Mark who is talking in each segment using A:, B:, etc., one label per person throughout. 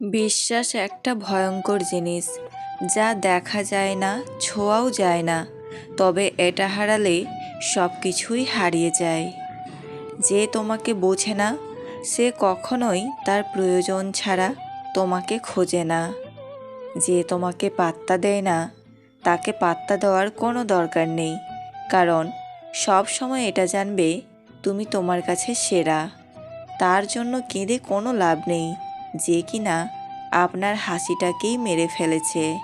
A: বিশ্বাস একটা ভয়ঙ্কর জিনিস, যা দেখা যায় না, ছোঁয়াও যায় না, তবে এটা হারালে সব কিছুই হারিয়ে যায়। যে তোমাকে বোঝে না, সে কখনোই তার প্রয়োজন ছাড়া তোমাকে খোঁজে না। যে তোমাকে পাত্তা দেয় না, তাকে পাত্তা দেওয়ার কোনো দরকার নেই, কারণ সব সময় এটা জানবে তুমি তোমার কাছে সেরা। তার জন্য কেঁদে কোনো লাভ নেই। যে কিনা আপনার হাসিটাকেই মেরে ফেলেছে।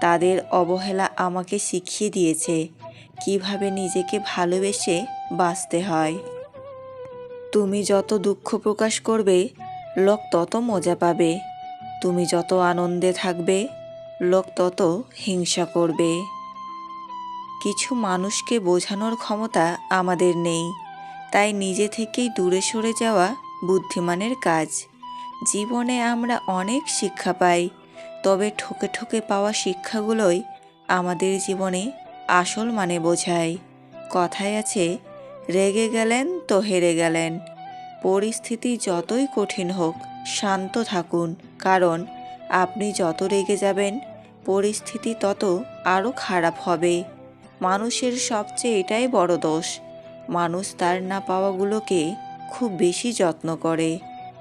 A: তাদের অবহেলা আমাকে শিখিয়ে দিয়েছে কীভাবে নিজেকে ভালোবেসে বাঁচতে হয়। তুমি যত দুঃখ প্রকাশ করবে, লোক তত মজা পাবে। তুমি যত আনন্দে থাকবে, লোক তত হিংসা করবে। কিছু মানুষকে বোঝানোর ক্ষমতা আমাদের নেই, তাই নিজে থেকেই দূরে সরে যাওয়া বুদ্ধিমানের কাজ। জীবনে আমরা অনেক শিক্ষা পাই, তবে ঠকে ঠকে পাওয়া শিক্ষাগুলোই আমাদের জীবনে আসল মানে বোঝায়। কথায় আছে, রেগে গেলেন তো হেরে গেলেন। পরিস্থিতি যতই কঠিন হোক, শান্ত থাকুন। কারণ, আপনি যত রেগে যাবেন, পরিস্থিতি তত আরও খারাপ হবে। মানুষের সবচেয়ে এটাই বড় দোষ। মানুষ তার না পাওয়াগুলোকে খুব বেশি যত্ন করে।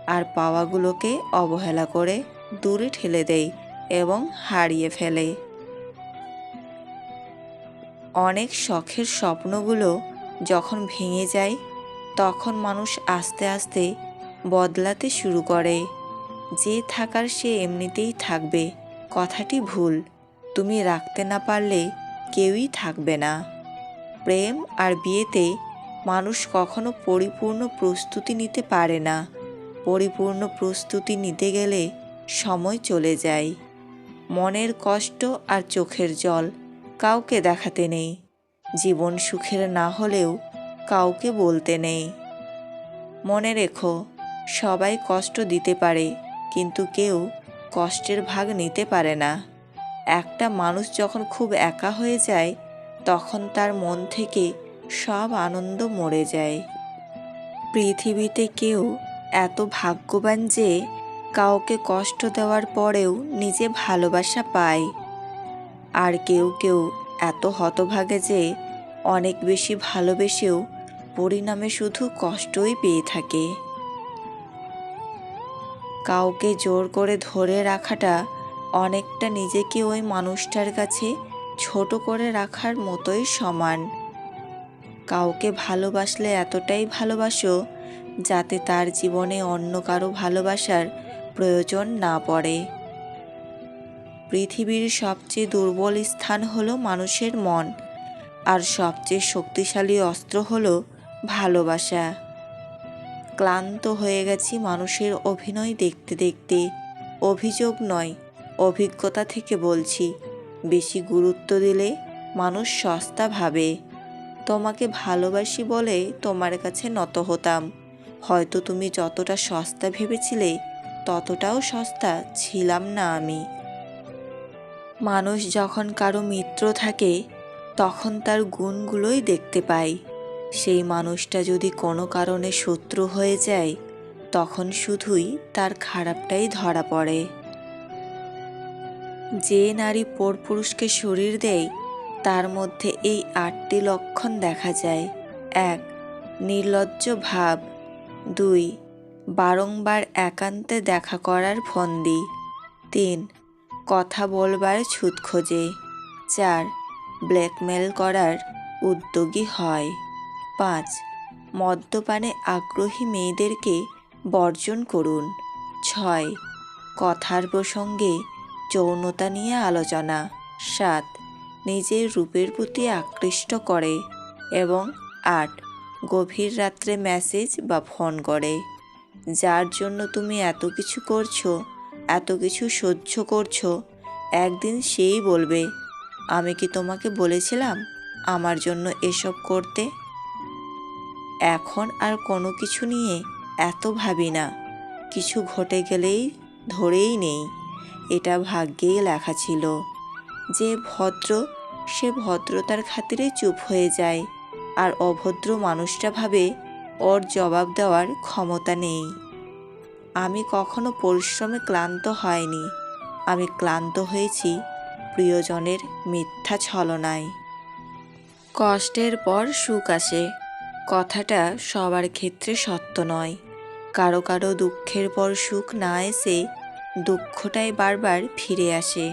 A: আর পাওয়াগুলোকে অবহেলা করে দূরে ঠেলে দেয় এবং হারিয়ে ফেলে। অনেক শখের স্বপ্নগুলো যখন ভেঙে যায়, তখন মানুষ আস্তে আস্তে বদলাতে শুরু করে। যে থাকার সে এমনিতেই থাকবে, কথাটি ভুল। তুমি রাখতে না পারলে কেউই থাকবে না। প্রেম আর বিয়েতে মানুষ কখনো পরিপূর্ণ প্রস্তুতি নিতে পারে না। পরিপূর্ণ প্রস্তুতি নিতে গেলে সময় চলে যায়। মনের কষ্ট আর চোখের জল কাউকে দেখাতে নেই। জীবন সুখের না হলেও কাউকে বলতে নেই। মনে রেখো, সবাই কষ্ট দিতে পারে, কিন্তু কেউ কষ্টের ভাগ নিতে পারে না। একটা মানুষ যখন খুব একা হয়ে যায়, তখন তার মন থেকে সব আনন্দ মরে যায়। পৃথিবীতে কেউ এত ভাগ্যবান যে কাউকে কষ্ট দেওয়ার পরেও নিজে ভালোবাসা পায়। আর কেউ কেউ এত হতভাগে যে অনেক বেশি ভালোবেসেও পরিণামে শুধু কষ্টই পেয়ে থাকে। কাউকে জোর করে ধরে রাখাটা অনেকটা নিজেকে ওই মানুষটার কাছে ছোট করে রাখার মতোই সমান। কাউকে ভালোবাসলে এতটাই ভালোবাসো যাতে তার জীবনে অন্য কারও ভালোবাসার প্রয়োজন না পড়ে। পৃথিবীর সবচেয়ে দুর্বল স্থান হলো মানুষের মন, আর সবচেয়ে শক্তিশালী অস্ত্র হলো ভালোবাসা। ক্লান্ত হয়ে গেছি মানুষের অভিনয় দেখতে দেখতে। অভিযোগ নয়, অভিজ্ঞতা থেকে বলছি, বেশি গুরুত্ব দিলে মানুষ সস্তা ভাবে। তোমাকে ভালোবাসি বলে তোমার কাছে নত হতাম। হয়তো তুমি যতটা সস্তা ভেবেছিলে, ততটাও সস্তা ছিলাম না আমি। মানুষ যখন কারও মিত্র থাকে, তখন তার গুণগুলোই দেখতে পাই সেই মানুষটা যদি কোনো কারণে শত্রু হয়ে যায়, তখন শুধুই তার খারাপটাই ধরা পড়ে। যে নারী পরপুরুষকে শরীর দেয়, তার মধ্যে এই আটটি লক্ষণ দেখা যায়। এক, নির্লজ্জ ভাব। দুই, বারংবার একান্তে দেখা করার ফন্দি। তিন, কথা বলবার ছুত খোঁজে। চার, ব্ল্যাকমেল করার উদ্যোগী হয়। পাঁচ, মদ্যপানে আগ্রহী মেয়েদেরকে বর্জন করুন। ছয়, কথার প্রসঙ্গে যৌনতা নিয়ে আলোচনা। সাত, নিজের রূপের প্রতি আকৃষ্ট করে। এবং আট গভীর রাত্রে মেসেজ বা ফোন করে, যার জন্য তুমি এত কিছু করছ, এত কিছু সহ্য করছ, একদিন সেই বলবে, আমি কি তোমাকে বলেছিলাম আমার জন্য এসব করতে? এখন আর কোনো কিছু নিয়ে এত ভাবি না। কিছু ঘটে গেলেই ধরেই নেই এটা ভাগ্যেই লেখা ছিল। যে ভদ্র, সে ভদ্রতার খাতিরে চুপ হয়ে যায়। আর অভদ্র মানুষটা ভাবে ওর জবাব দেওয়ার ক্ষমতা নেই। আমি কখনো পরিশ্রমে ক্লান্ত হয়নি। আমি ক্লান্ত হয়েছি প্রিয়জনের মিথ্যা ছলনায়। কষ্টের পর সুখ আসে। কথাটা সবার ক্ষেত্রে সত্য নয়। কারও কারও দুঃখের পর সুখ না এসে দুঃখটাই বারবার ফিরে আসে।